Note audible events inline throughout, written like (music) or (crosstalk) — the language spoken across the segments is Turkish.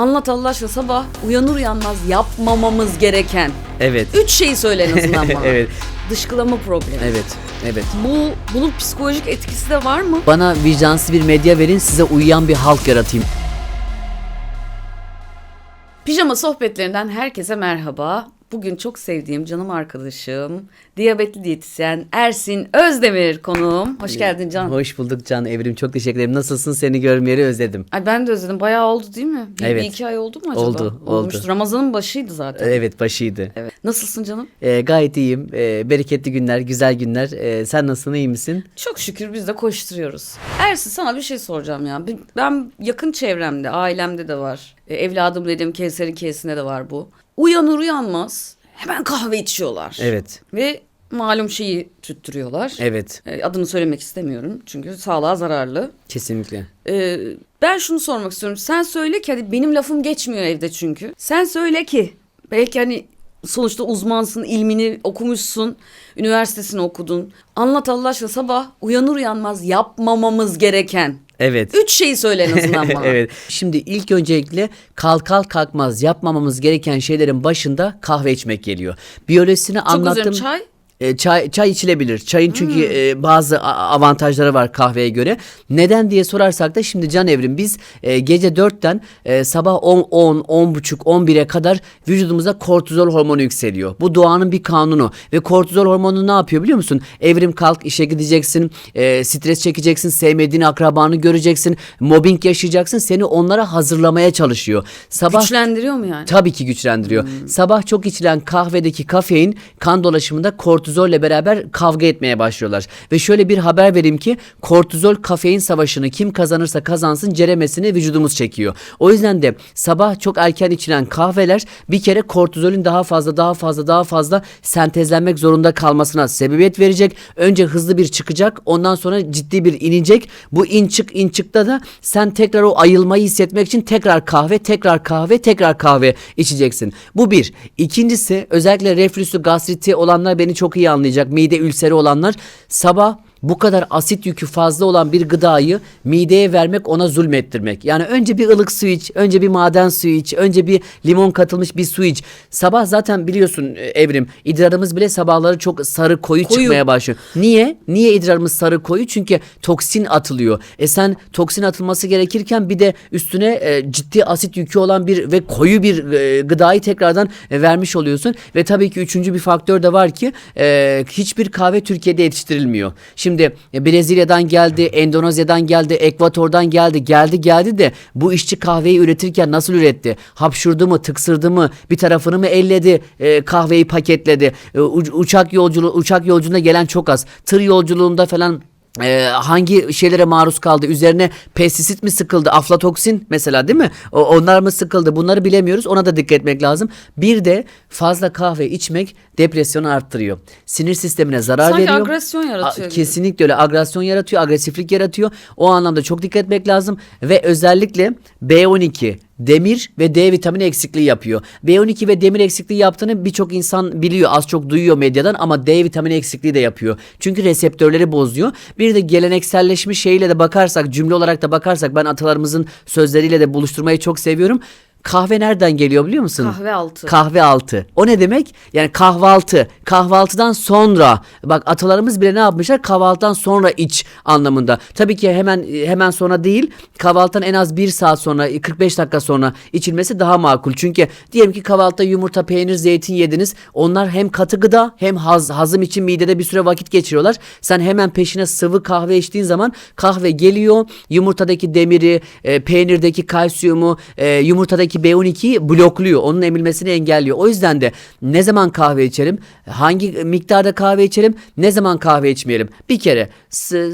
Anlat Allah aşkına sabah uyanır uyanmaz yapmamamız gereken. Evet. Üç şeyi söyle en azından (laughs) bana. evet. Dışkılama problemi. Evet. Evet. Bu bunun psikolojik etkisi de var mı? Bana vicdansız bir medya verin size uyuyan bir halk yaratayım. Pijama sohbetlerinden herkese merhaba. Bugün çok sevdiğim canım arkadaşım, diyabetli diyetisyen Ersin Özdemir konuğum. Hoş geldin Can. Hoş bulduk Can Evrim. Çok teşekkür ederim. Nasılsın? Seni görmeyeli özledim. Ay ben de özledim. Bayağı oldu değil mi? Bir, Evet. bir iki ay oldu mu acaba? Oldu, oldu. Olmuştu. Ramazan'ın başıydı zaten. Evet başıydı. Evet. Nasılsın canım? Ee, gayet iyiyim. Ee, bereketli günler, güzel günler. Ee, sen nasılsın? iyi misin? Çok şükür biz de koşturuyoruz. Ersin sana bir şey soracağım ya. Ben- yakın çevremde, ailemde de var. E, Evladım dedim Kevser'in kesinde de var bu. Uyanır uyanmaz hemen kahve içiyorlar. Evet. Ve malum şeyi tüttürüyorlar. Evet. E, Adını söylemek istemiyorum çünkü sağlığa zararlı. Kesinlikle. E, ben şunu sormak istiyorum. Sen söyle ki hadi benim lafım geçmiyor evde çünkü. Sen söyle ki belki hani sonuçta uzmansın, ilmini okumuşsun, üniversitesini okudun. Anlat Allah aşkına sabah uyanır uyanmaz yapmamamız gereken. Evet. Üç şeyi söyle en azından (laughs) bana. evet. Şimdi ilk öncelikle kalkal kalkmaz yapmamamız gereken şeylerin başında kahve içmek geliyor. Biyolojisini Çok anlattım. üzerine çay. E, çay çay içilebilir. Çayın çünkü Hmm. e, bazı avantajları var kahveye göre. Neden diye sorarsak da şimdi Can Evrim biz e, gece 4'ten e, sabah 10 10 10 buçuk 11'e kadar vücudumuza kortizol hormonu yükseliyor. Bu doğanın bir kanunu ve kortizol hormonu ne yapıyor biliyor musun? Evrim kalk işe gideceksin, e, stres çekeceksin, sevmediğin akrabanı göreceksin, mobbing yaşayacaksın. Seni onlara hazırlamaya çalışıyor. Sabah Güçlendiriyor mu yani? Tabii ki güçlendiriyor. Sabah çok içilen kahvedeki kafein kan dolaşımında kortizolle beraber kavga etmeye başlıyorlar. Ve şöyle bir haber vereyim ki kortizol kafein savaşını kim kazanırsa kazansın ceremesini vücudumuz çekiyor. O yüzden de sabah çok erken içilen kahveler bir kere kortizolün daha fazla daha fazla daha fazla sentezlenmek zorunda kalmasına sebebiyet verecek. Önce hızlı bir çıkacak ondan sonra ciddi bir inecek. Bu in çık in çıkta da sen tekrar o ayılmayı hissetmek için tekrar kahve tekrar kahve tekrar kahve içeceksin. Bu bir. İkincisi özellikle reflüsü gastriti olanlar beni çok iyi anlayacak. Mide ülseri olanlar sabah bu kadar asit yükü fazla olan bir gıdayı mideye vermek ona zulmettirmek. Yani önce bir ılık su iç, önce bir maden suyu iç, önce bir limon katılmış bir su iç. Sabah zaten biliyorsun e, Evrim idrarımız bile sabahları çok sarı koyu, Koyu. çıkmaya başlıyor. Niye? Niye idrarımız sarı koyu? Çünkü toksin atılıyor. E sen toksin atılması gerekirken bir de üstüne e, ciddi asit yükü olan bir ve koyu bir e, gıdayı tekrardan e, vermiş oluyorsun. Ve tabii ki üçüncü bir faktör de var ki e, hiçbir kahve Türkiye'de yetiştirilmiyor. Şimdi e, Brezilya'dan geldi, Endonezya'dan geldi, Ekvator'dan geldi, geldi geldi de bu işçi kahveyi üretirken nasıl üretti? Hapşurdu mu, tıksırdı mı, bir tarafını mı elledi, e, kahveyi paketledi. E, uçak yolculuğu uçak yolculuğunda gelen çok az. Tır yolculuğunda falan e, hangi şeylere maruz kaldı? Üzerine pestisit mi sıkıldı? Aflatoksin mesela değil mi? O, onlar mı sıkıldı? Bunları bilemiyoruz. Ona da dikkat etmek lazım. Bir de fazla kahve içmek depresyonu arttırıyor. Sinir sistemine zarar Sanki veriyor. agresyon yaratıyor A- gibi. Kesinlikle öyle. Agresyon yaratıyor, agresiflik yaratıyor. O anlamda çok dikkat etmek lazım ve özellikle B12 demir ve D vitamini eksikliği yapıyor. B12 ve demir eksikliği yaptığını birçok insan biliyor, az çok duyuyor medyadan ama D vitamini eksikliği de yapıyor. Çünkü reseptörleri bozuyor. Bir de gelenekselleşmiş şeyle de bakarsak, cümle olarak da bakarsak ben atalarımızın sözleriyle de buluşturmayı çok seviyorum. Kahve nereden geliyor biliyor musun? Kahve altı. Kahve altı. O ne demek? Yani kahvaltı. Kahvaltıdan sonra. Bak atalarımız bile ne yapmışlar? Kahvaltıdan sonra iç anlamında. Tabii ki hemen hemen sonra değil. Kahvaltıdan en az bir saat sonra 45 dakika sonra içilmesi daha makul. Çünkü diyelim ki kahvaltıda yumurta, peynir, zeytin yediniz. Onlar hem katı gıda hem haz, hazım için midede bir süre vakit geçiriyorlar. Sen hemen peşine sıvı kahve içtiğin zaman kahve geliyor. Yumurtadaki demiri, e, peynirdeki kalsiyumu, e, yumurtadaki B12'yi blokluyor. Onun emilmesini engelliyor. O yüzden de ne zaman kahve içelim? Hangi miktarda kahve içelim? Ne zaman kahve içmeyelim? Bir kere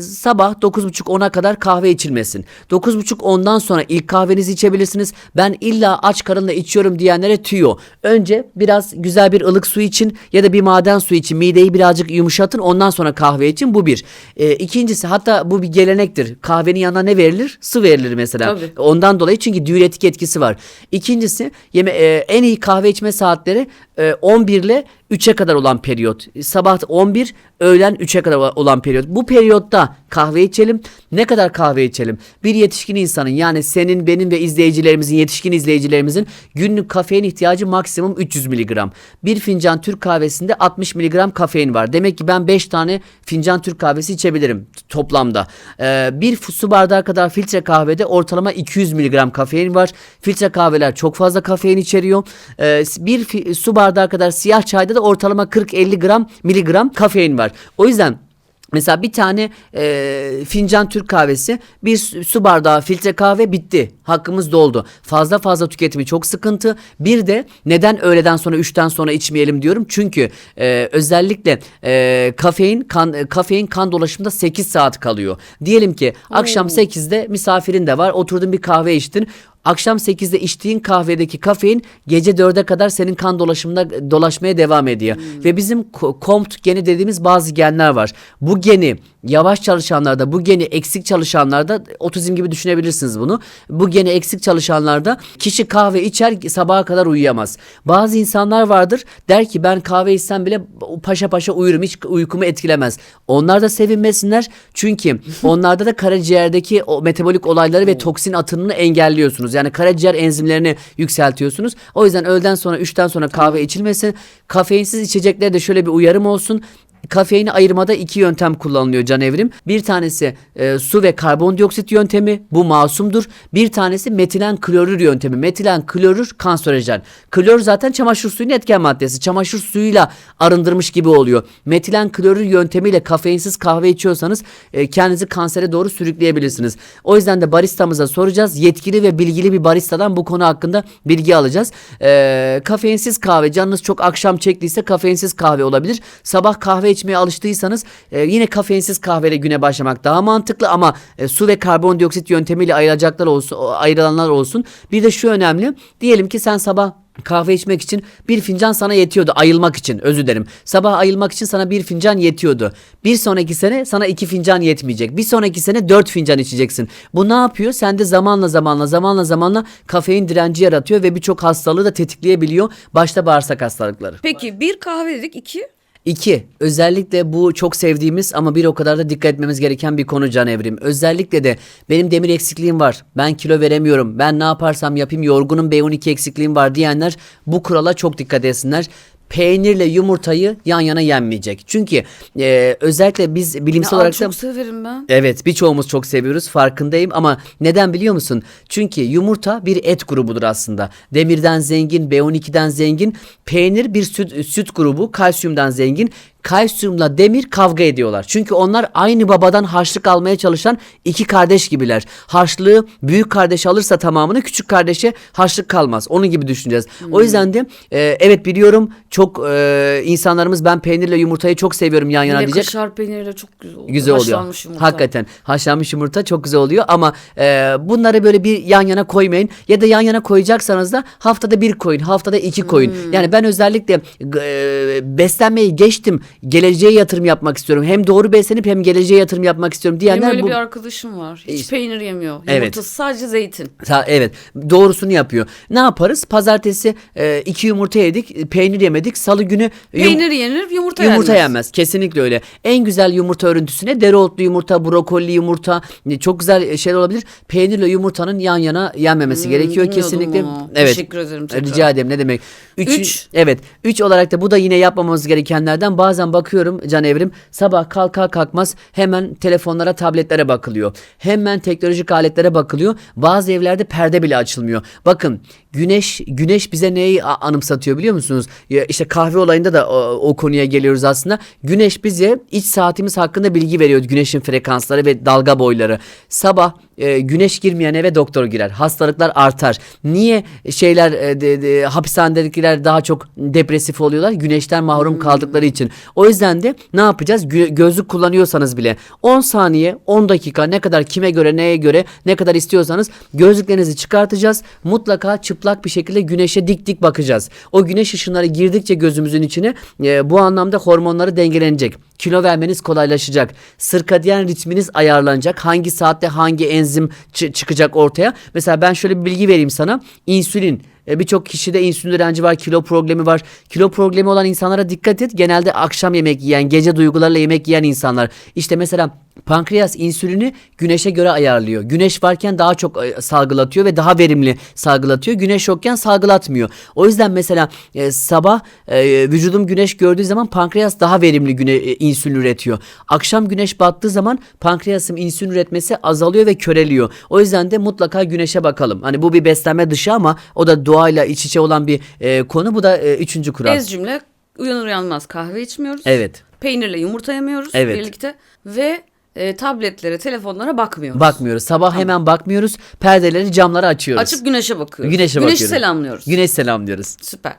sabah 9.30-10'a kadar kahve içilmesin. 9.30-10'dan sonra ilk kahvenizi içebilirsiniz. Ben illa aç karınla içiyorum diyenlere tüyo. Önce biraz güzel bir ılık su için ya da bir maden su için mideyi birazcık yumuşatın. Ondan sonra kahve için bu bir. E, ikincisi hatta bu bir gelenektir. Kahvenin yanına ne verilir? Su verilir mesela. Tabii. Ondan dolayı çünkü diüretik etkisi var. İkincisi yeme e, en iyi kahve içme saatleri e, 11 ile 3'e kadar olan periyot. Sabah 11, öğlen 3'e kadar olan periyot. Bu periyotta kahve içelim. Ne kadar kahve içelim? Bir yetişkin insanın yani senin, benim ve izleyicilerimizin, yetişkin izleyicilerimizin günlük kafein ihtiyacı maksimum 300 miligram. Bir fincan Türk kahvesinde 60 miligram kafein var. Demek ki ben 5 tane fincan Türk kahvesi içebilirim toplamda. Ee, bir su bardağı kadar filtre kahvede ortalama 200 miligram kafein var. Filtre kahveler çok fazla kafein içeriyor. Ee, bir su bardağı kadar siyah çayda da ortalama 40-50 gram miligram kafein var. O yüzden Mesela bir tane e, fincan Türk kahvesi, bir su bardağı filtre kahve bitti. Hakkımız doldu. Fazla fazla tüketimi çok sıkıntı. Bir de neden öğleden sonra 3'ten sonra içmeyelim diyorum. Çünkü e, özellikle e, kafein kan e, kafein kan dolaşımında 8 saat kalıyor. Diyelim ki akşam 8'de misafirin de var. Oturdun bir kahve içtin. Akşam 8'de içtiğin kahvedeki kafein gece 4'e kadar senin kan dolaşımında dolaşmaya devam ediyor. Ve bizim COMT geni dediğimiz bazı genler var. Bu geni yavaş çalışanlarda, bu geni eksik çalışanlarda otizm gibi düşünebilirsiniz bunu. Bu geni eksik çalışanlarda kişi kahve içer sabaha kadar uyuyamaz. Bazı insanlar vardır der ki ben kahve içsem bile paşa paşa uyurum hiç uykumu etkilemez. Onlar da sevinmesinler çünkü (laughs) onlarda da karaciğerdeki o metabolik olayları ve toksin atımını engelliyorsunuz. Yani karaciğer enzimlerini yükseltiyorsunuz. O yüzden öğleden sonra 3'ten sonra kahve içilmesin. Kafeinsiz içeceklerde de şöyle bir uyarım olsun. Kafeini ayırmada iki yöntem kullanılıyor can evrim. Bir tanesi e, su ve karbondioksit yöntemi. Bu masumdur. Bir tanesi metilen klorür yöntemi. Metilen klorür kanserojen. Klor zaten çamaşır suyunun etken maddesi. Çamaşır suyuyla arındırmış gibi oluyor. Metilen klorür yöntemiyle kafeinsiz kahve içiyorsanız e, kendinizi kansere doğru sürükleyebilirsiniz. O yüzden de baristamıza soracağız. Yetkili ve bilgili bir baristadan bu konu hakkında bilgi alacağız. E, kafeinsiz kahve canınız çok akşam çektiyse kafeinsiz kahve olabilir. Sabah kahve içmeye alıştıysanız e, yine kafeinsiz kahveyle güne başlamak daha mantıklı ama e, su ve karbondioksit yöntemiyle ayıracaklar olsun, ayrılanlar olsun. Bir de şu önemli. Diyelim ki sen sabah Kahve içmek için bir fincan sana yetiyordu ayılmak için özür dilerim. Sabah ayılmak için sana bir fincan yetiyordu. Bir sonraki sene sana iki fincan yetmeyecek. Bir sonraki sene dört fincan içeceksin. Bu ne yapıyor? Sende zamanla zamanla zamanla zamanla kafein direnci yaratıyor ve birçok hastalığı da tetikleyebiliyor. Başta bağırsak hastalıkları. Peki bir kahve dedik iki. İki, özellikle bu çok sevdiğimiz ama bir o kadar da dikkat etmemiz gereken bir konu Can Evrim. Özellikle de benim demir eksikliğim var, ben kilo veremiyorum, ben ne yaparsam yapayım yorgunum B12 eksikliğim var diyenler bu kurala çok dikkat etsinler. Peynirle yumurtayı yan yana yenmeyecek. Çünkü e, özellikle biz bilimsel Ya, olarak da... çok severim ben. Evet birçoğumuz çok seviyoruz farkındayım ama neden biliyor musun? Çünkü yumurta bir et grubudur aslında. Demirden zengin, B12'den zengin. Peynir bir süt, süt grubu, kalsiyumdan zengin. Kalsiyumla demir kavga ediyorlar. Çünkü onlar aynı babadan harçlık almaya çalışan iki kardeş gibiler. Harçlığı büyük kardeş alırsa tamamını küçük kardeşe harçlık kalmaz. Onun gibi düşüneceğiz. O yüzden de e, evet biliyorum çok e, insanlarımız ben peynirle yumurtayı çok seviyorum yan yana Yine diyecek. kaşar peyniriyle çok güzel oluyor. Güzel oluyor. Haşlanmış yumurta. Hakikaten haşlanmış yumurta çok güzel oluyor ama e, bunları böyle bir yan yana koymayın ya da yan yana koyacaksanız da haftada bir koyun haftada iki koyun. Hmm. Yani ben özellikle e, beslenmeyi geçtim geleceğe yatırım yapmak istiyorum. Hem doğru beslenip hem geleceğe yatırım yapmak istiyorum Benim diyenler öyle bu bir arkadaşım var. Hiç İşte- peynir yemiyor. Evet. Yumurtası sadece zeytin. Ta- evet doğrusunu yapıyor. Ne yaparız? Pazartesi e, iki yumurta yedik, peynir yemedik. Salı günü Peynir yenir, yumurta, Yumurta yenmez. yenmez. Kesinlikle öyle. En güzel yumurta örüntüsüne dereotlu yumurta, brokoli yumurta e, çok güzel şeyler olabilir. Peynirle yumurtanın yan yana yenmemesi gerekiyor Hmm, bilmiyordum kesinlikle. bunu. Evet. Teşekkür ederim tekrar. Rica ederim. Ne demek? Üç, Üç. Evet. Üç olarak da bu da yine yapmamamız gerekenlerden. Bazen bakıyorum Can Evrim sabah kalkar kalkmaz hemen telefonlara, tabletlere bakılıyor. Hemen teknolojik aletlere bakılıyor. Bazı evlerde perde bile açılmıyor. Bakın güneş güneş bize neyi anımsatıyor biliyor musunuz? Ya işte kahve olayında da o, o konuya geliyoruz aslında. Güneş bize iç saatimiz hakkında bilgi veriyor. Güneşin frekansları ve dalga boyları. Sabah e, güneş girmeyen eve doktor girer. Hastalıklar artar. Niye şeyler e, de, de, hapishanedekiler daha çok depresif oluyorlar? Güneşten mahrum kaldıkları için. O yüzden de ne yapacağız? Gö- gözlük kullanıyorsanız bile 10 saniye, 10 dakika ne kadar kime göre, neye göre, ne kadar istiyorsanız gözlüklerinizi çıkartacağız. Mutlaka çıplak bir şekilde güneşe dik dik bakacağız. O güneş ışınları girdikçe gözümüzün içine e, bu anlamda hormonları dengelenecek. Kilo vermeniz kolaylaşacak. Sirkadiyen ritminiz ayarlanacak. Hangi saatte hangi enzim çı- çıkacak ortaya. Mesela ben şöyle bir bilgi vereyim sana. İnsülin e, Birçok kişide insülin direnci var, kilo problemi var. Kilo problemi olan insanlara dikkat et. Genelde akşam yemek yiyen, gece duygularla yemek yiyen insanlar. İşte mesela pankreas insülini güneşe göre ayarlıyor. Güneş varken daha çok e, salgılatıyor ve daha verimli salgılatıyor. Güneş yokken salgılatmıyor. O yüzden mesela e, sabah e, vücudum güneş gördüğü zaman pankreas daha verimli güne, insülin üretiyor. Akşam güneş battığı zaman pankreasım insülin üretmesi azalıyor ve köreliyor. O yüzden de mutlaka güneşe bakalım. Hani bu bir beslenme dışı ama o da doğayla iç içe olan bir e, konu. Bu da e, üçüncü kural. Ez cümle uyanır uyanmaz kahve içmiyoruz. Evet. Peynirle yumurta yemiyoruz Evet. birlikte ve e, tabletlere, telefonlara bakmıyoruz. Bakmıyoruz. Sabah hemen bakmıyoruz. Perdeleri, camları açıyoruz. Açıp güneşe bakıyoruz. Güneşe Güneşi bakıyoruz. selamlıyoruz. Güneş selamlıyoruz. Süper.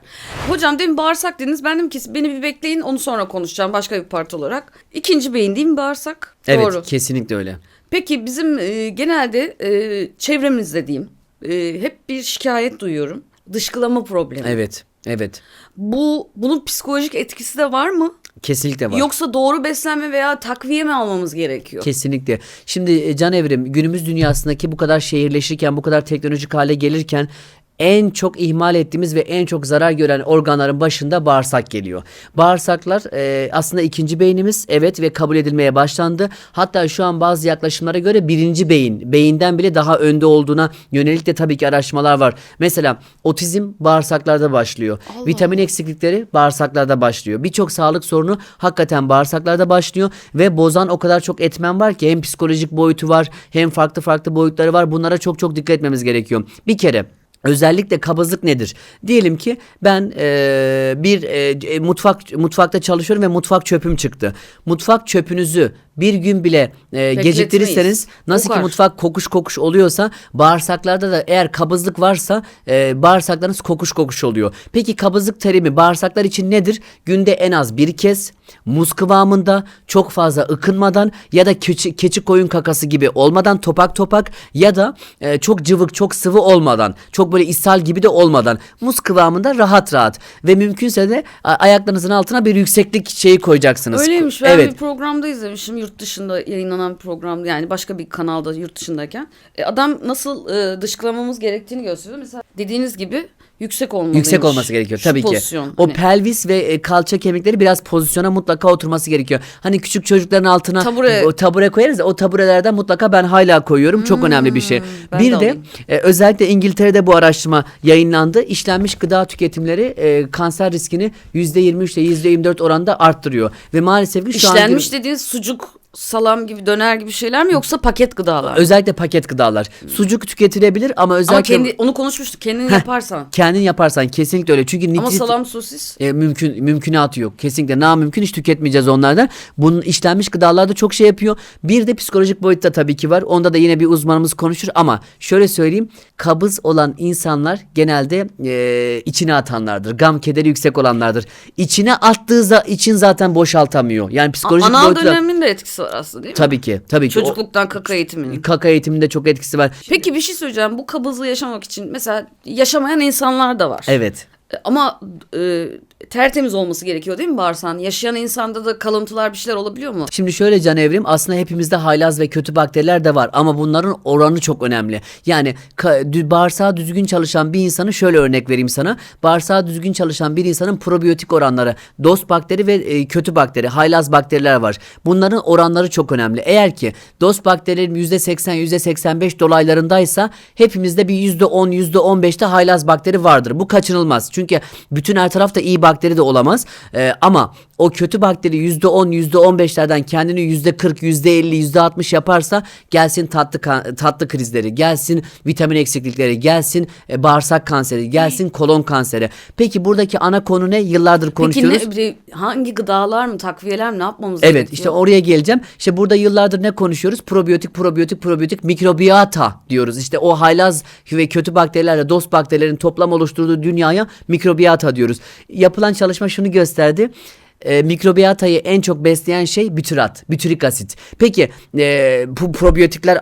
Hocam demin bağırsak dediniz. Ben dedim ki beni bir bekleyin onu sonra konuşacağım başka bir part olarak. İkinci beyin değil mi bağırsak? Evet, Doğru. kesinlikle öyle. Peki bizim e, genelde e, çevremizde diyeyim e, hep bir şikayet duyuyorum. Dışkılama problemi. Evet. Evet. Bu bunun psikolojik etkisi de var mı? Kesinlikle var. Yoksa doğru beslenme veya takviye mi almamız gerekiyor? Kesinlikle. Şimdi e, Can Evrim günümüz dünyasındaki bu kadar şehirleşirken, bu kadar teknolojik hale gelirken en çok ihmal ettiğimiz ve en çok zarar gören organların başında bağırsak geliyor. Bağırsaklar e, aslında ikinci beynimiz evet ve kabul edilmeye başlandı. Hatta şu an bazı yaklaşımlara göre birinci beyin, beyinden bile daha önde olduğuna yönelik de tabii ki araştırmalar var. Mesela otizm bağırsaklarda başlıyor. Vitamin eksiklikleri bağırsaklarda başlıyor. Birçok sağlık sorunu hakikaten bağırsaklarda başlıyor ve bozan o kadar çok etmen var ki hem psikolojik boyutu var hem farklı farklı boyutları var. Bunlara çok çok dikkat etmemiz gerekiyor. Bir kere Özellikle kabızlık nedir? Diyelim ki ben eee, bir eee, mutfak mutfakta çalışıyorum ve mutfak çöpüm çıktı. Mutfak çöpünüzü bir gün bile Bekletmeyiz. geciktirirseniz nasıl Kokar. ki mutfak kokuş kokuş oluyorsa bağırsaklarda da eğer kabızlık varsa eee bağırsaklarınız kokuş kokuş oluyor. Peki kabızlık terimi bağırsaklar için nedir? Günde en az bir kez muz kıvamında çok fazla ıkınmadan ya da keçi, keçi koyun kakası gibi olmadan topak topak ya da e, çok cıvık çok sıvı olmadan çok böyle ishal gibi de olmadan muz kıvamında rahat rahat ve mümkünse de ayaklarınızın altına bir yükseklik şeyi koyacaksınız. Öyleymiş. Ben evet. bir programda izlemişim. Yurt dışında yayınlanan bir programda yani başka bir kanalda yurt dışındayken. E, adam nasıl e, dışkılamamız gerektiğini gösteriyor. Mesela dediğiniz gibi yüksek olmalıymış. Yüksek olması gerekiyor Şu tabii ki. pozisyon, O hani. pelvis ve e, kalça kemikleri biraz pozisyona mutlaka oturması gerekiyor. Hani küçük çocukların altına Tabure. o tabure koyarız ya o taburelerden mutlaka ben hala koyuyorum. Çok önemli bir şey. Hmm, bir de de, e, özellikle İngiltere'de bu araştırma yayınlandı. İşlenmiş gıda tüketimleri e, kanser riskini %23 ile %24 oranda arttırıyor. Ve maalesef ki şu İşlenmiş dediğiniz sucuk, salam gibi, döner gibi şeyler mi yoksa paket gıdalar? mı? özellikle paket gıdalar. Sucuk tüketilebilir ama özellikle Ama kendi onu konuşmuştuk. Kendin yaparsan. kendin yaparsan kesinlikle öyle. Çünkü Ama nitrit- salam sosis E, mümkün mümkünatı yok. Kesinlikle na mümkün hiç tüketmeyeceğiz onlardan. Bunun işlenmiş gıdalarda çok şey yapıyor. Bir de psikolojik boyutta tabii ki var. Onda da yine bir uzmanımız konuşur ama şöyle söyleyeyim. Kabız olan insanlar genelde e, içine atanlardır. Gam kederi yüksek olanlardır. İçine attığı za- için zaten boşaltamıyor. Yani psikolojik Anal boyutla dönemin de etkisi var aslında değil mi? tabii ki tabii ki. O- Çocukluktan kaka eğitiminin. kaka eğitiminde çok etkisi var. Peki bir şey söyleyeceğim. Bu kabızlığı yaşamak için mesela yaşamayan insanlar da var. Evet. Ama e, tertemiz olması gerekiyor değil mi bağırsağın? Yaşayan insanda da kalıntılar bir şeyler olabiliyor mu? Şimdi şöyle Can Evrim aslında hepimizde haylaz ve kötü bakteriler de var ama bunların oranı çok önemli. Yani dü- bağırsağı düzgün çalışan bir insanı şöyle örnek vereyim sana. Bağırsağı düzgün çalışan bir insanın probiyotik oranları, dost bakteri ve e, kötü bakteri, haylaz bakteriler var. Bunların oranları çok önemli. Eğer ki dost bakterilerin %80, %85 dolaylarındaysa hepimizde bir %10, %15'te haylaz bakteri vardır. Bu kaçınılmaz. Çünkü bütün her tarafta iyi bakteri de olamaz. Ee, ama o kötü bakteri %10, %15'lerden kendini %40, %50, %60 yaparsa gelsin tatlı tatlı krizleri, gelsin vitamin eksiklikleri, gelsin e, bağırsak kanseri, gelsin kolon kanseri. Peki buradaki ana konu ne? Yıllardır Peki konuşuyoruz. ne, bir- hangi gıdalar mı takviyeler mi ne yapmamız Evet gerekiyor? işte oraya geleceğim. İşte burada yıllardır ne konuşuyoruz? Probiyotik, probiyotik, probiyotik, mikrobiyata diyoruz. İşte o haylaz ve kötü bakterilerle dost bakterilerin toplam oluşturduğu dünyaya mikrobiyata diyoruz. Yapılan çalışma şunu gösterdi. E, mikrobiyatayı en çok besleyen şey bütyrat, bütürik asit. Peki e, bu probiyotikler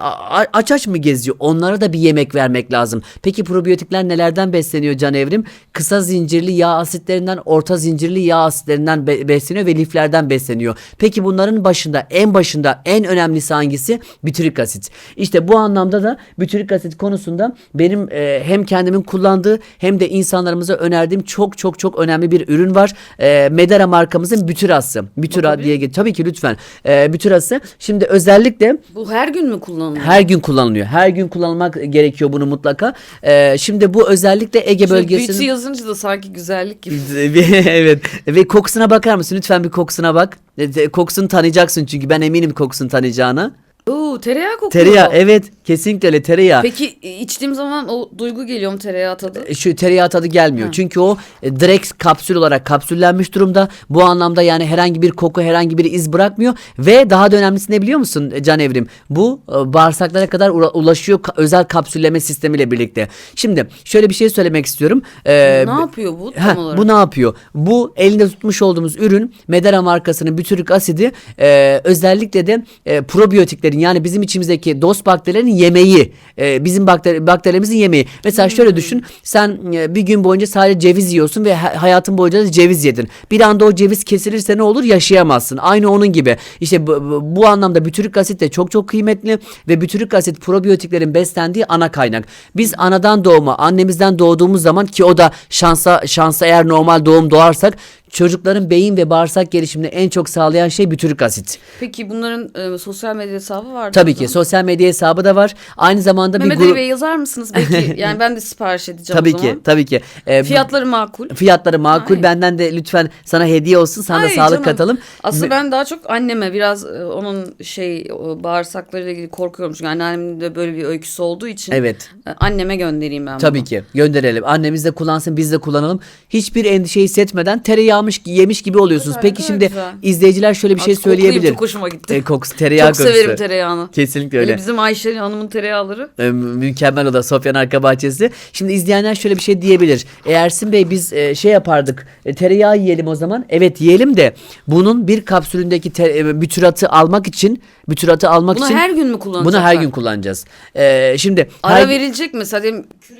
aç aç mı geziyor? Onlara da bir yemek vermek lazım. Peki probiyotikler nelerden besleniyor Can Evrim? Kısa zincirli yağ asitlerinden, orta zincirli yağ asitlerinden be- besleniyor ve liflerden besleniyor. Peki bunların başında, en başında en önemlisi hangisi? Bütürik asit. İşte bu anlamda da bütürik asit konusunda benim e, hem kendimin kullandığı hem de insanlarımıza önerdiğim çok çok çok önemli bir ürün var. E, Medera markamızın Bütürası. Bütyra Bakabilir diye tabii ki lütfen. E, Bütürası. Şimdi özellikle Bu her gün mü kullanılıyor? her gün kullanılıyor. Her gün kullanılmak gerekiyor bunu mutlaka. E, şimdi bu özellikle Ege bölgesinin Beauty yazınca da sanki güzellik gibi. (laughs) evet ve kokusuna bakar mısın? Lütfen bir kokusuna bak. Kokusunu tanıyacaksın çünkü ben eminim kokusunu tanıyacağına. Oo tereyağı kokuyor. Tereyağı evet kesinlikle tereyağı. Peki e, içtiğim zaman o duygu geliyor mu tereyağı tadı? E, şu tereyağı tadı gelmiyor. Ha. Çünkü o e, direkt kapsül olarak kapsüllenmiş durumda. Bu anlamda yani herhangi bir koku, herhangi bir iz bırakmıyor ve daha da önemlisi ne biliyor musun e, Can Evrim? Bu e, bağırsaklara kadar ulaşıyor ka- özel kapsülleme sistemiyle birlikte. Şimdi şöyle bir şey söylemek istiyorum. Ee, ne yapıyor bu tam Ha, olarak? bu ne yapıyor? Bu elinde tutmuş olduğumuz ürün Medera markasının bütürik asidi e, özellikle de e, probiyotiklerin yani bizim içimizdeki dost bakterilerin yemeği. E, bizim bakteri, bakterilerimizin yemeği. Mesela Hmm. şöyle düşün. Sen e, bir gün boyunca sadece ceviz yiyorsun ve ha- hayatın boyunca da ceviz yedin. Bir anda o ceviz kesilirse ne olur? Yaşayamazsın. Aynı onun gibi. İşte bu, bu- anlamda bütürik asit de çok çok kıymetli ve bütürik asit probiyotiklerin beslendiği ana kaynak. Biz anadan doğma, annemizden doğduğumuz zaman ki o da şansa şansa eğer normal doğum doğarsak çocukların beyin ve bağırsak gelişimini en çok sağlayan şey bütürik asit. Peki bunların e, sosyal medya hesabı var Tabii ki sosyal medya hesabı da var. Aynı zamanda Mehmet bir Ali grup Bey yazar mısınız belki? (laughs) yani ben de sipariş edeceğim Tabii o ki, zaman. tabii ki. Ee, Fiyatları makul. fiyatları makul. Ay. Benden de lütfen sana hediye olsun. Sana da Ay sağlık canım. katalım. Aslında ben daha çok anneme biraz e, onun şey o bağırsaklarıyla ilgili korkuyorum. Çünkü anneannemin de böyle bir öyküsü olduğu için. Evet. e, Anneme göndereyim ben Tabii bunu. ki gönderelim. Annemiz de kullansın biz de kullanalım. Hiçbir endişe hissetmeden tereyağmış yemiş gibi oluyorsunuz. Peki şimdi güzel. izleyiciler şöyle bir şey Artık koklayayım, söyleyebilir. Çok hoşuma gitti. E, kokusu tereyağı çok kokusu. severim tereyağını. Kesinlikle Öyle öyle. bizim Ayşe Hanım'ın tereyağları. E, mükemmel o da Sofya'nın arka bahçesi. Şimdi izleyenler şöyle bir şey diyebilir. E, Ersin Bey biz e, şey yapardık. E, tereyağı yiyelim o zaman. Evet yiyelim de bunun bir kapsülündeki te- e, bütüratı almak için bütüratı almak Bunu için her gün mü kullanacaklar? bunu her gün kullanacağız. E, şimdi Ara her- verilecek mi?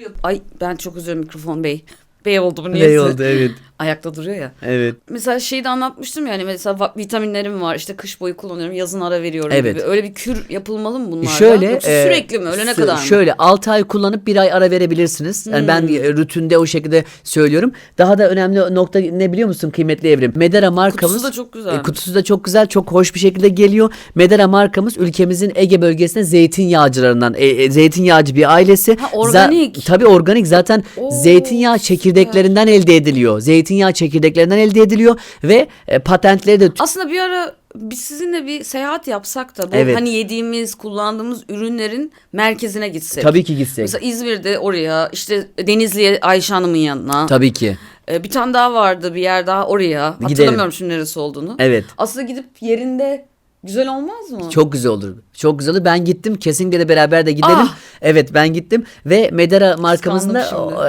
Yap- Ay ben çok üzülüyorum mikrofon bey. Bey oldu bu niyeyse. Ne oldu evet. Ayakta duruyor ya. Evet. Mesela şeyi de anlatmıştım yani mesela va- vitaminlerim var işte kış boyu kullanıyorum yazın ara veriyorum Evet. gibi. Öyle bir kür yapılmalı mı bunlarda? Şöyle Yoksa e, sürekli mi ölene kadar mı? Şöyle 6 ay kullanıp bir ay ara verebilirsiniz. Yani ben Hmm. e, rutinde o şekilde söylüyorum. Daha da önemli nokta ne biliyor musun kıymetli Evrim? Medera markamız Kutusu da çok güzelmiş. E, kutusu da çok güzel, çok hoş bir şekilde geliyor. Medera markamız ülkemizin Ege bölgesinde zeytinyağcılarından, e, e, zeytinyağcı bir ailesi. Ha, organik. tabii organik zaten Oo, zeytinyağı çekirdeklerinden elde ediliyor. Zeytinyağı çekirdeklerinden elde ediliyor ve e, patentleri de Aslında bir ara biz sizinle bir seyahat yapsak da bu Evet. hani yediğimiz, kullandığımız ürünlerin merkezine gitsek. tabii ki gitsek. Mesela İzmir'de oraya, işte Denizli'ye Ayşe Hanım'ın yanına. Tabii ki. Ee, bir tane daha vardı bir yer daha oraya. Hatırlamıyorum şimdi neresi olduğunu. Evet. Aslında gidip yerinde güzel olmaz mı? Çok güzel olur. Çok güzel olur. Ben gittim. Kesinlikle de beraber de gidelim. Ah! Evet ben gittim ve Medera markamızın da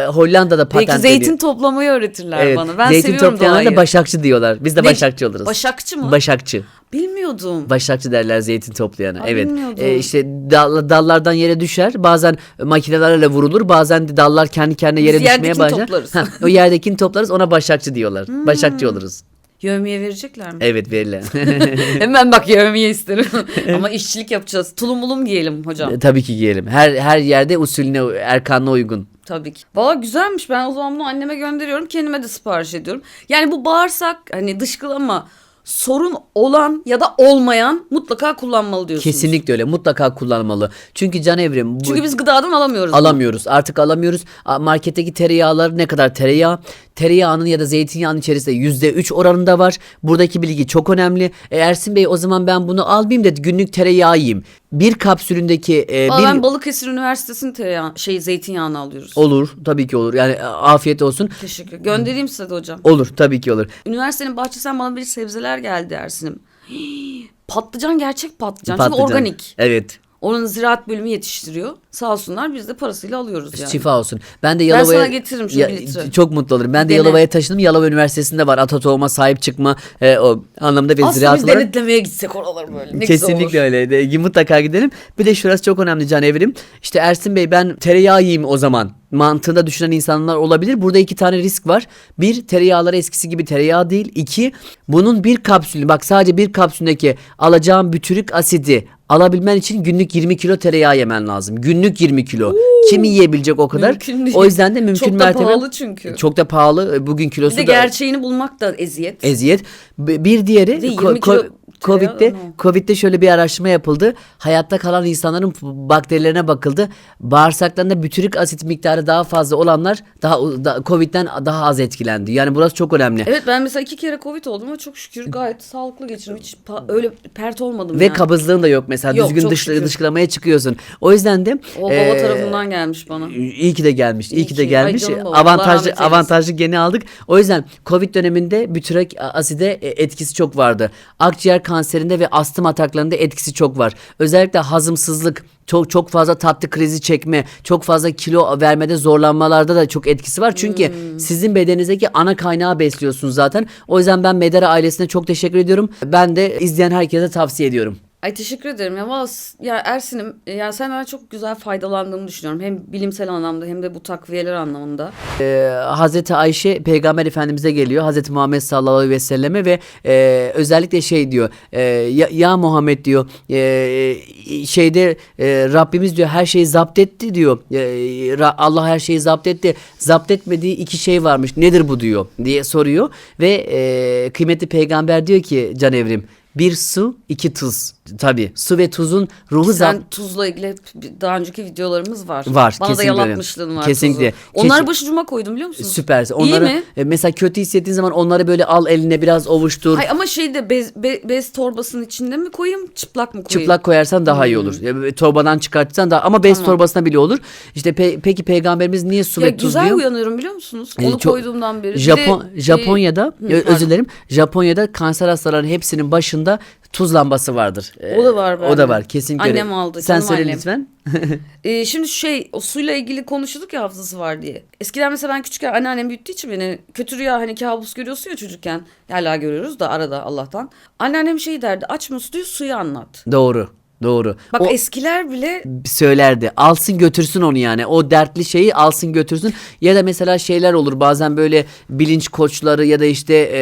e, Hollanda'da patent zeytin toplamayı öğretirler Evet. bana. Ben zeytin seviyorum toplayanlara doğayı. da başakçı diyorlar. Biz de Ne? başakçı oluruz. Başakçı mı? Başakçı. Bilmiyordum. Başakçı derler zeytin toplayana. Aa, evet. bilmiyordum. E, işte dal- dallardan yere düşer. Bazen makinelerle vurulur. Bazen de dallar kendi kendine yere Biz düşmeye başlar. toplarız. Hmm. Ha, o yerdekini toplarız. Ona başakçı diyorlar. Başakçı oluruz. Yövmiye verecekler mi? Evet verilen. (laughs) Hemen bak yövmiye isterim. (laughs) Ama işçilik yapacağız. Tulum mulum giyelim hocam. E, Tabii ki giyelim. Her her yerde usulüne, erkanına uygun. Tabii ki. Valla güzelmiş. Ben o zaman bunu anneme gönderiyorum. Kendime de sipariş ediyorum. Yani bu bağırsak hani dışkılama sorun olan ya da olmayan mutlaka kullanmalı diyorsunuz. Kesinlikle öyle. Mutlaka kullanmalı. Çünkü Can Evrim bu Çünkü biz gıdadan alamıyoruz. bunu. alamıyoruz. Artık alamıyoruz. Marketteki tereyağlar ne kadar tereyağı? Tereyağının ya da zeytinyağının içerisinde yüzde üç oranında var. Buradaki bilgi çok önemli. E, Ersin Bey o zaman ben bunu almayayım da günlük tereyağı yiyeyim. Bir kapsülündeki e, Valla bir ben Balıkesir Üniversitesi'nin tereyağı, şey zeytinyağını alıyoruz. olur tabii ki olur. Yani e, afiyet olsun. Teşekkür. Göndereyim size de hocam. Olur tabii ki olur. Üniversitenin bahçesinden bana bir sebzeler geldi Ersin'im. Hii, (gasps) Patlıcan gerçek patlıcan. Çünkü Patlıcan. organik. Evet. Onun ziraat bölümü yetiştiriyor. Sağ olsunlar biz de parasıyla alıyoruz yani. Şifa olsun. Ben de Yalova'ya... sana getiririm şöyle bir litre. Çok mutlu olurum. Ben de Dene. Yalova'ya taşındım. Yalova Üniversitesi'nde var. Ata tohuma sahip çıkma e, o anlamda bir Aslında ziraat biz olarak. denetlemeye gitsek oralar böyle. Ne Kesinlikle öyle. De- Mutlaka gidelim. Bir de şurası çok önemli Can Evrim. İşte Ersin Bey ben tereyağı yiyeyim o zaman. Mantığında düşünen insanlar olabilir. Burada iki tane risk var. Bir tereyağları eskisi gibi tereyağı değil. İki bunun bir kapsülü bak sadece bir kapsüldeki alacağın bütürük asidi alabilmen için günlük 20 kilo tereyağı yemen lazım. Günlük 20 kilo. Kim yiyebilecek o kadar? Mümkün değil. O yüzden de mümkün Çok da mertebe pahalı çünkü. Çok da pahalı. Bugün kilosu Bir de da gerçeğini bulmak da eziyet. eziyet. Bir diğeri Bir de 20 ko- kilo Covid'de mı? Covid'de şöyle bir araştırma yapıldı. Hayatta kalan insanların bakterilerine bakıldı. Bağırsaklarında bütürik asit miktarı daha fazla olanlar daha da, Covid'den daha az etkilendi. Yani burası çok önemli. Evet ben mesela iki kere Covid oldum ama çok şükür gayet sağlıklı geçirdim. Hiç öyle pert olmadım Ve yani. kabızlığın da yok mesela. Yok, Düzgün dış, şükür. dışkılamaya çıkıyorsun. O yüzden de O baba eee, tarafından gelmiş bana. İyi ki de gelmiş. İyi, İyi ki de. Ay gelmiş. Avantajlı avantajlı geni aldık. O yüzden Covid döneminde bütürek aside e, etkisi çok vardı. Akciğer kanserinde ve astım ataklarında etkisi çok var. Özellikle hazımsızlık, çok çok fazla tatlı krizi çekme, çok fazla kilo vermede zorlanmalarda da çok etkisi var. Çünkü Hmm. sizin bedeninizdeki ana kaynağı besliyorsunuz zaten. O yüzden ben Medera ailesine çok teşekkür ediyorum. Ben de izleyen herkese tavsiye ediyorum. Ay teşekkür ederim ya ya Ersin'im e, ya senden çok güzel faydalandığımı düşünüyorum. Hem bilimsel anlamda hem de bu takviyeler anlamında. Ee, Hazreti Ayşe peygamber efendimize geliyor. Hazreti Muhammed sallallahu aleyhi ve selleme ve e, özellikle şey diyor. e, ya, ya Muhammed diyor. e, şeyde e, Rabbimiz diyor her şeyi zapt etti diyor. E, Allah her şeyi zapt etti. Zapt etmediği iki şey varmış. Nedir bu diyor diye soruyor ve e, kıymetli peygamber diyor ki Can Evrim bir su, iki tuz. Tabii su ve tuzun ruhu Sen zapt tuzla ilgili hep daha önceki videolarımız var. Var, Bana da kesinlikle yalatmışlığın var Kesinlikle. tuzu. Onlar Kesin- başucuma koydum biliyor musunuz? Süpersin. Onları mi? e, mesela kötü hissettiğin zaman onları böyle al eline biraz ovuştur. Hay ama şeyde bez, be- bez torbasının içinde mi koyayım çıplak mı koyayım? Çıplak koyarsan daha iyi olur. Ya, torbadan çıkartırsan daha ama bez Hmm. Tamam. torbasına bile olur. İşte pe- peki peygamberimiz niye su Ya ve tuz güzel diyor? uyanıyorum biliyor musunuz? E, Onu çok- koyduğumdan beri. Bir Japon Japonya'da e, ö- hı, pardon. özür dilerim. Japonya'da kanser hastalarının hepsinin başında tuz lambası vardır. O da var O bende. da var kesinlikle. öyle. Annem aldı, Sen canım söyle annem. lütfen. (laughs) Ee, şimdi şey o suyla ilgili konuştuk ya hafızası var diye. Eskiden mesela ben küçükken anneannem büyüttüğü için beni kötü rüya hani kabus görüyorsun ya çocukken. Hala görüyoruz da arada Allah'tan. Anneannem şey derdi aç musluğu suyu anlat. Doğru. Doğru. Bak o eskiler bile söylerdi. Alsın götürsün onu yani. O dertli şeyi alsın götürsün. Ya da mesela şeyler olur bazen böyle bilinç koçları ya da işte e,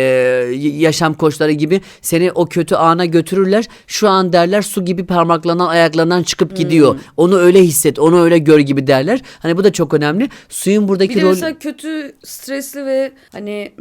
yaşam koçları gibi seni o kötü ana götürürler. Şu an derler su gibi parmaklarından ayaklarından çıkıp Hmm. gidiyor. Onu öyle hisset, onu öyle gör gibi derler. Hani bu da çok önemli. Suyun buradaki bir de rol mesela kötü stresli ve hani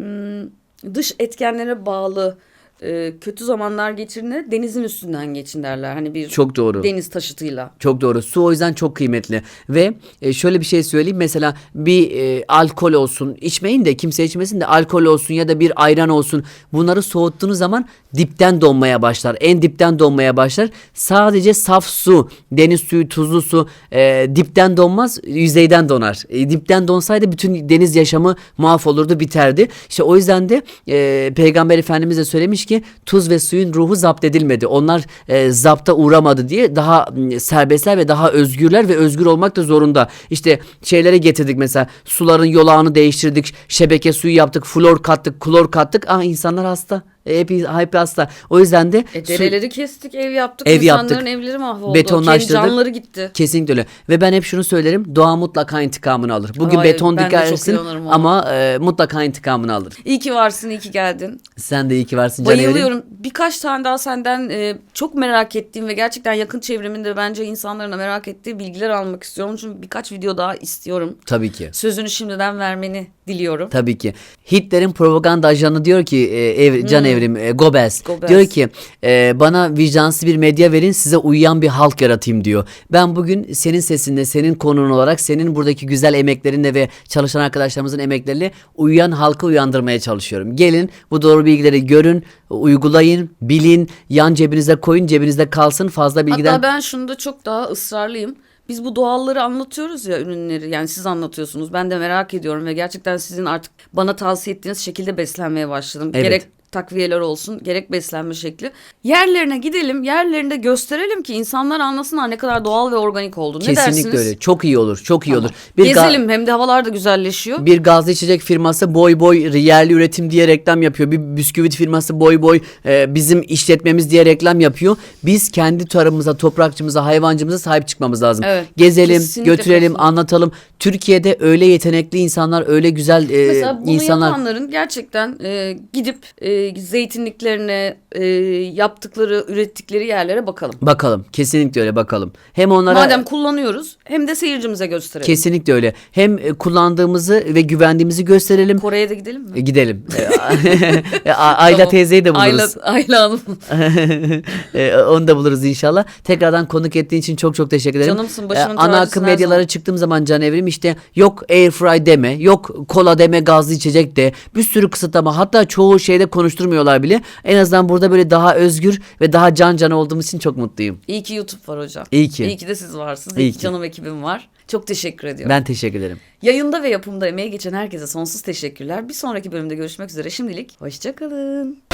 dış etkenlere bağlı e, kötü zamanlar geçirine denizin üstünden geçin derler. Hani bir çok doğru. deniz taşıtıyla. Çok doğru. Su o yüzden çok kıymetli. Ve e, şöyle bir şey söyleyeyim. Mesela bir e, alkol olsun. içmeyin de kimse içmesin de alkol olsun ya da bir ayran olsun. Bunları soğuttuğunuz zaman dipten donmaya başlar. En dipten donmaya başlar. Sadece saf su, deniz suyu, tuzlu su e, dipten donmaz, yüzeyden donar. E, dipten donsaydı bütün deniz yaşamı mahvolurdu, biterdi. İşte o yüzden de e, Peygamber Efendimiz de söylemiş ki tuz ve suyun ruhu zapt edilmedi. Onlar e, zapta uğramadı diye daha serbestler ve daha özgürler ve özgür olmak da zorunda. İşte şeylere getirdik mesela suların yolağını değiştirdik, şebeke suyu yaptık, flor kattık, klor kattık. Ah insanlar hasta. Hep, hep hasta. O yüzden de E, su- dereleri kestik, ev yaptık. Ev İnsanların yaptık. evleri mahvoldu. Betonlaştırdık. Kendi canları gitti. Kesinlikle öyle. Ve ben hep şunu söylerim. Doğa mutlaka intikamını alır. Bugün Ay, beton dikersin ama e, mutlaka intikamını alır. İyi ki varsın, iyi ki geldin. Sen de iyi ki varsın Can Evrim. Bayılıyorum. Birkaç tane daha senden e, çok merak ettiğim ve gerçekten yakın çevreminde bence insanların da merak ettiği bilgiler almak istiyorum. Çünkü birkaç video daha istiyorum. Tabii ki. Sözünü şimdiden vermeni diliyorum. Tabii ki. Hitler'in propaganda ajanı diyor ki e, ev, Can Evrim e, Goebbels. Goebbels. diyor ki e, bana vicdansız bir medya verin size uyuyan bir halk yaratayım diyor. Ben bugün senin sesinde senin konun olarak senin buradaki güzel emeklerinle ve çalışan arkadaşlarımızın emekleriyle uyuyan halkı uyandırmaya çalışıyorum. Gelin bu doğru bilgileri görün, uygulayın, bilin, yan cebinize koyun, cebinizde kalsın fazla bilgiden. Hatta ben şunda çok daha ısrarlıyım. Biz bu doğalları anlatıyoruz ya ürünleri yani siz anlatıyorsunuz. Ben de merak ediyorum ve gerçekten sizin artık bana tavsiye ettiğiniz şekilde beslenmeye başladım. Evet. Gerek takviyeler olsun gerek beslenme şekli. Yerlerine gidelim yerlerinde gösterelim ki insanlar anlasınlar ne kadar doğal ve organik olduğunu. Ne Kesinlikle dersiniz? öyle. Çok iyi olur. Çok iyi Tamam. olur. Gezelim hem de havalar da güzelleşiyor. bir gazlı içecek firması boy boy yerli üretim diye reklam yapıyor. Bir bisküvit firması boy boy e, bizim işletmemiz diye reklam yapıyor. Biz kendi tarımımıza, toprakçımıza, hayvancımıza sahip çıkmamız lazım. Evet, Gezelim, kesinlikle götürelim, katılıyorum. anlatalım. Türkiye'de öyle yetenekli insanlar, öyle güzel e, Mesela bunu insanlar yapanların gerçekten e, gidip e, zeytinliklerine e, yaptıkları, ürettikleri yerlere bakalım. bakalım. Kesinlikle öyle bakalım. Hem onlara Madem kullanıyoruz hem de seyircimize gösterelim. kesinlikle öyle. Hem e, kullandığımızı ve güvendiğimizi gösterelim. Kore'ye de gidelim mi? E, Gidelim. (laughs) (laughs) E, A- Ayla Tamam. teyzeyi de buluruz. Ayla, Ayla Hanım. (laughs) E, Onu da buluruz inşallah. Tekrardan konuk ettiğin için çok çok teşekkür ederim. Canımsın, başımın E, Ana tacısın akım her medyalara zaman. çıktığım zaman Can Evrim işte yok airfry deme, yok kola deme, gazlı içecek de bir sürü kısıtlama. Hatta çoğu şeyde konuşturmuyorlar bile. En azından burada böyle daha özgür ve daha can can olduğumuz için çok mutluyum. İyi ki YouTube var hocam. İyi ki. İyi ki de siz varsınız. İyi İyi ki ki. canım ekibim var. Çok teşekkür ediyorum. Ben teşekkür ederim. Yayında ve yapımda emeği geçen herkese sonsuz teşekkürler. Bir sonraki bölümde görüşmek üzere. Şimdilik hoşçakalın.